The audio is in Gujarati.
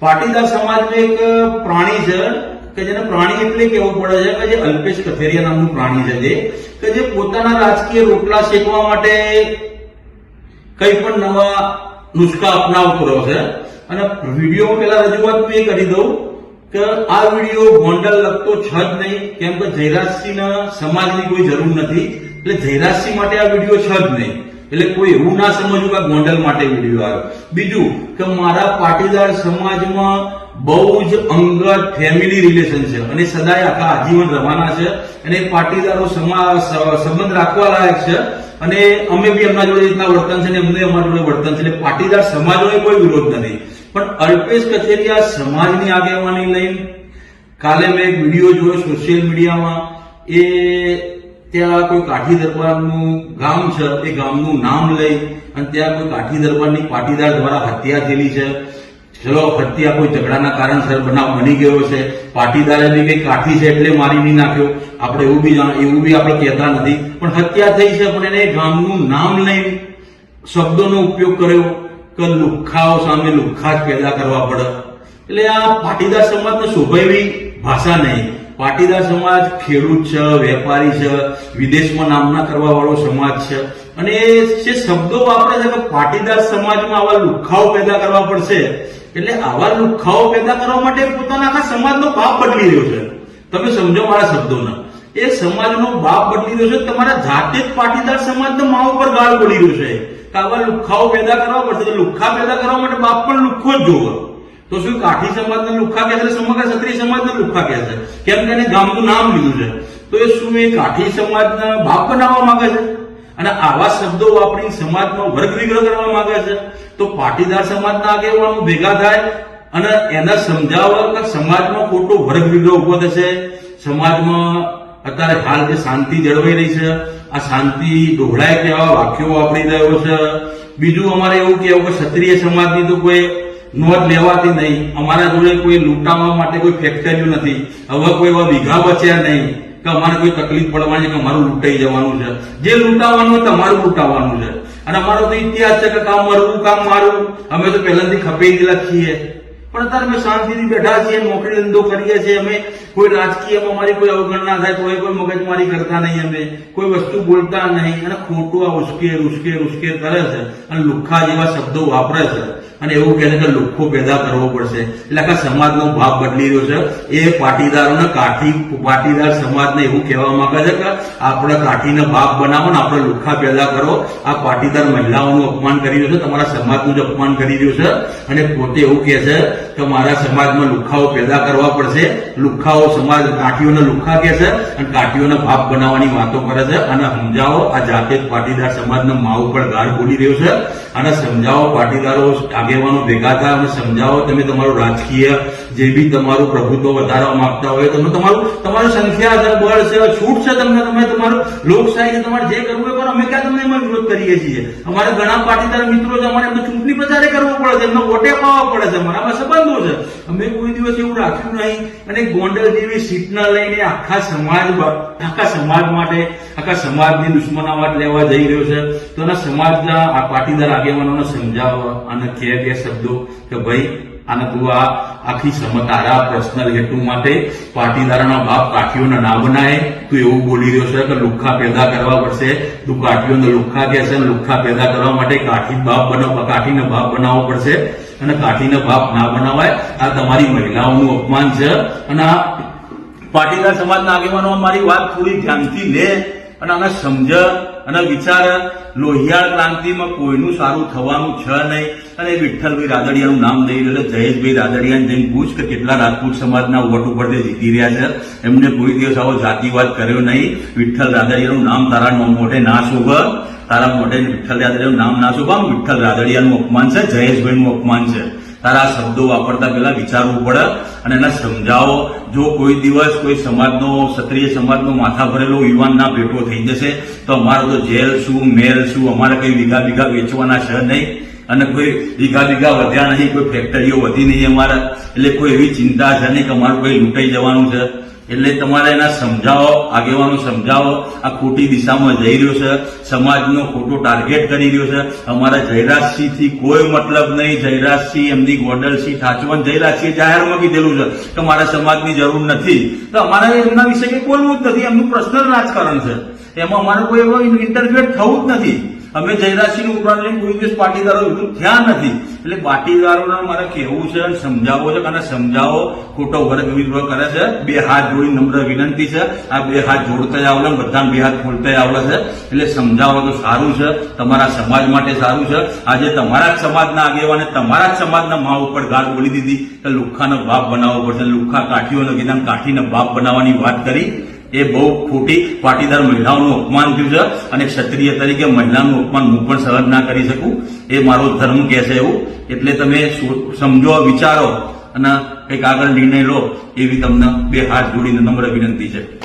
પાટીદાર સમાજનું એક પ્રાણી છે, કે જેને પ્રાણી એટલે કેવું પડે છે, કે જે અલ્પેશ કથેરિયા નામનું પ્રાણી છે જે, કે જે પોતાના રાજકીય રોટલા શેકવા માટે કંઈ પણ નવા નુસ્ખા અપનાવતો છે. અને વીડિયો પેલા રજૂઆત એ કરી દઉં કે આ વીડિયો ગોંડલ લગતો છે જ નહીં, કેમ કે જયરાજસિંહના સમાજની કોઈ જરૂર નથી. એટલે જયરાજસિંહ માટે આ વીડિયો છે જ નહીં. એટલે કોઈ એવું ના સમજવું કે ગોંડલ માટે વીડિયો આવ્યો. બીજું કે મારા પાટીદાર સમાજમાં બહુ જ અંગત ફેમિલી રિલેશન છે. અને સદાય આખા આજીવન રહેવાના છે. અને પાટીદારો સંબંધ રાખવા લાયક છે. અને અમે બી એમના જોડે રીતના વર્તન છે ને એમને અમારા જોડે વર્તન છે. એટલે પાટીદાર સમાજનો કોઈ વિરોધ નથી. પણ અલ્પેશ કચેરિયા સમાજની આગેવાની લઈને કાલે મેં એક વીડિયો જોયો સોશિયલ મીડિયામાં એ ત્યાં કોઈ કાઠી દરબારનું ગામ છે, એ ગામનું નામ લઈ અને ત્યાં કોઈ કાઠી દરબારની પાટીદાર દ્વારા હત્યા થયેલી છે. ચલો, હત્યા કોઈ ઝઘડાના કારણસર બનાવ બની ગયો છે. પાટીદારે બી કઈ કાઠી છે એટલે મારી નહીં નાખ્યો. આપણે એવું બી એવું બી આપણે કહેતા નથી. પણ હત્યા થઈ છે, પણ એને ગામનું નામ લઈ શબ્દોનો ઉપયોગ કર્યો કે લુખ્ખાઓ સામે લુખ્ખા જ પેદા કરવા પડે. એટલે આ પાટીદાર સમાજને શોભાવી ભાષા નહીં. પાટીદાર સમાજ ખેડૂત છે, વેપારી છે, વિદેશમાં નામના કરવા વાળો સમાજ છે. અને જે શબ્દો વાપરે છે કે પાટીદાર સમાજમાં આવા લુખાઓ પેદા કરવા પડશે, એટલે આવા લુખાઓ પેદા કરવા માટે પોતાના આખા સમાજનો બાપ બદલી રહ્યો છે. તમે સમજો મારા શબ્દોના. એ સમાજનો બાપ બદલી રહ્યો છે, તમારા જાતે જ પાટીદાર સમાજનો મા ઉપર ગાળ બોલી રહ્યો છે. કે આવા લુખાઓ પેદા કરવા પડશે, તો લુખ્ખા પેદા કરવા માટે બાપ પણ લુખ્ખો જ જોવે. તો શું કાઠી સમાજને લુખ્ખા કહે છે સમગ્ર ક્ષત્રિય સમાજને લુખ્ખા કહે છે. કેમ કે એને ગામનું નામ લીધું છે. તો એ શું એ કાઠી સમાજના બાપ બનાવવા માંગે છે? અને આવા શબ્દો વાપરી સમાજનો વર્ગ વિગ્રહ કરવા માંગે છે? તો પાટીદાર સમાજના આગેવાનો ભેગા થાય અને એને સમજાવવા કે સમાજમાં ખોટો વર્ગ વિગ્રહ ઊભો થશે. સમાજમાં અત્યારે હાલ જે શાંતિ જળવાઈ રહી છે, આ શાંતિ ડોહળાય તેવા વાક્યો વાપરી રહ્યો છે. બીજું અમારે એવું કહેવું કે ક્ષત્રિય સમાજની તો કોઈ નોંધ લેવાતી નહીં. અમારા જોડે કોઈ લૂંટાવા માટે કોઈ ફેક્ટરીઓ નથી. હવે કોઈ એવા વિઘા બચ્યા નહીં કે અમારે કોઈ તકલીફ પડવાની કે અમારું લૂંટાઈ જવાનું છે. જે લૂંટાવાનું હોય તમારું લૂંટાવાનું છે. અને અમારો તો ઇતિહાસ છે કે કામ મરવું, કામ મારવું. અમે તો પહેલાથી ખપી લખીએ પણ અત્યારે અમે શાંતિથી બેઠા છીએ નોકરી ધંધો કરીએ છીએ. અમે કોઈ રાજકીયમાં અમારી કોઈ અવગણના થાય, તો કોઈ મગજમારી કરતા નહીં અમે. કોઈ વસ્તુ બોલતા નહીં. અને ખોટું આ ઉશ્કેર ઉશ્કેર ઉશ્કેર કરે છે. અને લુખ્ખા જેવા શબ્દો વાપરે છે. અને એવું કહે છે કે લુખ્ખો પેદા કરવો પડશે. એટલે આખા સમાજનો ભાવ બદલી રહ્યો છે. એ પાટીદારોને કાઠી, પાટીદાર સમાજને એવું કહેવા માંગે છે કે આપણે કાઠીને ભાગ બનાવો ને આપણે લુખ્ખા પેદા કરો. આ પાટીદાર મહિલાઓનું અપમાન કરી રહ્યો છે. તમારા સમાજનું જ અપમાન કરી રહ્યો છે. અને પોતે એવું કહે છે કે મારા સમાજમાં લુખાઓ પેદા કરવા પડશે. લુખાઓ સમાજ કાઠીઓને લુખ્ખા કે છે અને કાઠીઓને ભાપ બનાવવાની વાતો કરે છે. અને સમજાવો, આ જાતે જ પાટીદાર સમાજનો માવ ઉપર ગાળ બોલી રહ્યો છે. અને સમજાવો, પાટીદારો આગેવાનો ભેગા થાય અને સમજાવો, તમે તમારું રાજકીય જે બી તમારું પ્રભુત્વ વધારવા માંગતા હોય, તમે તમારું તમારું સંખ્યા છે બળ છે, છૂટ છે તમને, તમે તમારું લોકશાહી છે, તમારે જે કરવું હોય પણ અમે ક્યાં તમને એમાં વિરોધ કરીએ છીએ? અમારે ઘણા પાટીદાર મિત્રો છે, અમારે એમને ચૂંટણી પ્રચારે કરવો પડે છે, એમને વોટે પાવા પડે છે, અમારામાં સંબંધો છે. અમે કોઈ દિવસ એવું રાખ્યું નહીં. અને ગોંડલ જેવી સીટના લઈને આખા સમાજ આખા સમાજ માટે, આખા સમાજની દુશ્મનાવાટ લેવા જઈ રહ્યો છે. તો એના સમાજના આ પાટીદાર આગેવાનોને સમજાવવા અને કે શબ્દો કે ભાઈ આને તું આ આખી તારા પર્સનલ હેતુ માટે પાટીદારોના બાપ કાઠીઓને ના બનાય. તું એવું બોલી રહ્યો છે કે લુખ્ખા પેદા કરવા પડશે. તું કાઠીઓને લુખ્ખા કહેશે અને લુખ્ખા પેદા કરવા માટે કાઠી બાપ બનાવ કાઠીને બાપ બનાવવો પડશે. અને કાઠીને બાપ ના બનાવાય, આ તમારી મહિલાઓનું અપમાન છે. અને આ પાટીદાર સમાજના આગેવાનો, મારી વાત થોડી ધ્યાનથી લે. અને આને સમજ અને વિચાર લોહિયાળ ક્રાંતિમાં કોઈનું સારું થવાનું છે નહીં. અને વિઠ્ઠલભાઈ રાદડિયાનું નામ દઈ એટલે જયેશભાઈ રાદડિયાને જઈને પૂછ કે કેટલા રાજપૂત સમાજના વોટ ઉપર તે જીતી રહ્યા છે. એમને કોઈ દિવસ આવો જાતિવાદ કર્યો નહીં. વિઠ્ઠલ રાદડિયાનું નામ તારા મોઢે ના શોભ. તારા મોઢે વિઠ્ઠલ રાદડિયાનું નામ ના શોભ. વિઠ્ઠલ રાદડિયાનું અપમાન છે, જયેશભાઈનું અપમાન છે. તારા શબ્દો વાપરતા પહેલા વિચારવું પડે અને એને સમજાવો. જો કોઈ દિવસ કોઈ સમાજનો, ક્ષત્રિય સમાજનો માથા ભરેલો યુવાનના ભેટો થઈ જશે, તો અમારે તો જેલ શું, મેલ શું, અમારે કઈ વીઘા વીઘા વેચવાના છે નહીં. અને કોઈ વીઘા વીઘા વધ્યા નહીં, કોઈ ફેક્ટરીઓ વધી નહીં અમારે. એટલે કોઈ એવી ચિંતા છે નહીં કે અમારું કોઈ લૂંટાઈ જવાનું છે. એટલે તમારે એના સમજાવો, આગેવાનો સમજાવો, આ ખોટી દિશામાં જઈ રહ્યો છે, સમાજનો ખોટો ટાર્ગેટ કરી રહ્યો છે. અમારા જયરાજસિંહથી કોઈ મતલબ નહીં, જયરાજસિંહ એમની ગોડલસિંહ ઠાચવન જયરાજસિંહ જાહેરમાં કીધેલું છે કે મારા સમાજની જરૂર નથી. તો અમારે એમના વિશે કંઈ બોલવું જ નથી, એમનું પર્સનલ રાજકારણ છે. એમાં અમારે કોઈ એવો ઇન્ટરવ્યુ થવું જ નથી. અમે જયરાજસિંહ ઉપરાંત કોઈ દિવસ પાટીદારો વિરુદ્ધ થયા નથી. એટલે પાટીદારોને મારે કહેવું છે અને સમજાવવો છે, અને સમજાવો, ખોટો વર્ગ વિરોધ કરે છે. બે હાથ જોડી નમ્ર વિનંતી છે. આ બે હાથ જોડતા આવડે બધા બે હાથ ખોલતા આવડે છે. એટલે સમજાવો તો સારું છે. તમારા સમાજ માટે સારું છે. આજે તમારા જ સમાજના આગેવાને તમારા જ સમાજના મા ઉપર ગાળ બોલી દીધી. કે લુખ્ખાનો બાપ બનાવવો પડશે. લુખ્ખા કાઠીઓનો કીધા કાઠીને બાપ બનાવવાની વાત કરી. એ બહુ ખોટી પાટીદાર મહિલાઓનું અપમાન થયું છે અને ક્ષત્રિય તરીકે મહિલાનું અપમાન હું પણ સહન ના કરી શકું. એ મારો ધર્મ કહે છે એવું. એટલે તમે સમજો, વિચારો અને કંઈક આગળ નિર્ણય લો એવી તમને બે હાથ જોડીને નમ્ર વિનંતી છે.